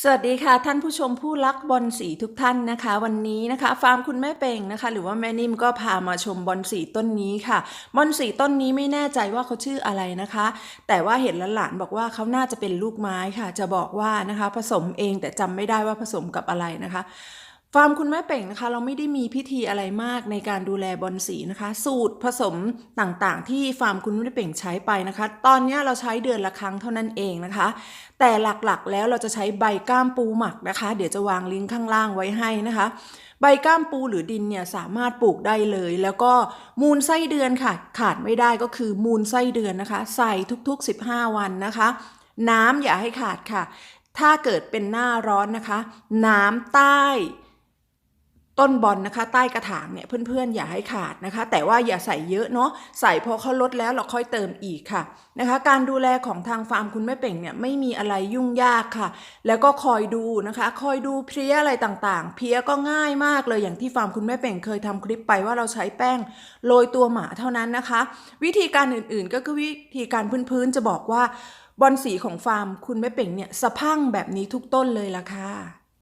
สวัสดีค่ะท่านผู้ชมผู้รักบอลสีทุกท่านนะคะ วันนี้นะคะ ฟาร์มคุณแม่เป่งนะคะ หรือว่าแม่นิ่มก็พามาชมบอลสีต้นนี้ค่ะบอลสีต้นนี้ไม่แน่ใจว่าเขาชื่ออะไรนะคะ แต่ว่าเห็นหลานๆบอกว่าเขาน่าจะเป็นลูกไม้ค่ะ จะบอกว่านะคะ ผสมเองแต่จำไม่ได้ว่าผสมกับอะไรนะคะ ฟาร์มคุณแม่เป่งนะคะ เราไม่ได้มีพิธีอะไรมากในการดูแลบอลสีนะคะ สูตรผสมต่างๆ ที่ฟาร์มคุณแม่เป่งใช้ไปนะคะ ตอนนี้เราใช้เดือนละครั้งเท่านั้นเองนะคะ แต่หลักๆแล้วเราจะใช้ใบก้ามปูหมักนะคะ เดี๋ยวจะวางลิงก์ข้างล่างไว้ให้นะคะ ใบก้ามปูหรือดินเนี่ยสามารถปลูกได้เลย แล้วก็มูลไส้เดือนค่ะ ขาดไม่ได้ก็คือมูลไส้เดือนนะคะ ใส่ทุกๆ 15 วันนะคะ น้ำอย่าให้ขาดค่ะ ถ้าเกิดเป็นหน้าร้อนนะคะ น้ำใต้ ต้นบอลนะคะ ใต้กระถางเนี่ยเพื่อนๆ อย่าให้ขาดนะคะ แต่ว่าอย่าใส่เยอะเนาะใส่พอเขาลดแล้วเราค่อยเติมอีกค่ะนะคะ การดูแลของทางฟาร์มคุณแม่เป่งเนี่ยไม่มีอะไรยุ่งยากค่ะ แล้วก็คอยดูนะคะ คอยดูเพี้ยอะไรต่างๆ เพี้ยก็ง่ายมากเลยอย่างที่ฟาร์มคุณแม่เป่งเคยทำคลิปไปว่าเราใช้แป้งโรยตัวหมาเท่านั้นนะคะ วิธีการอื่นๆ ก็คือวิธีการพื้นๆจะบอกว่าบอลสีของฟาร์มคุณแม่เป่งเนี่ยสะพั่งแบบนี้ทุกต้นเลยล่ะค่ะ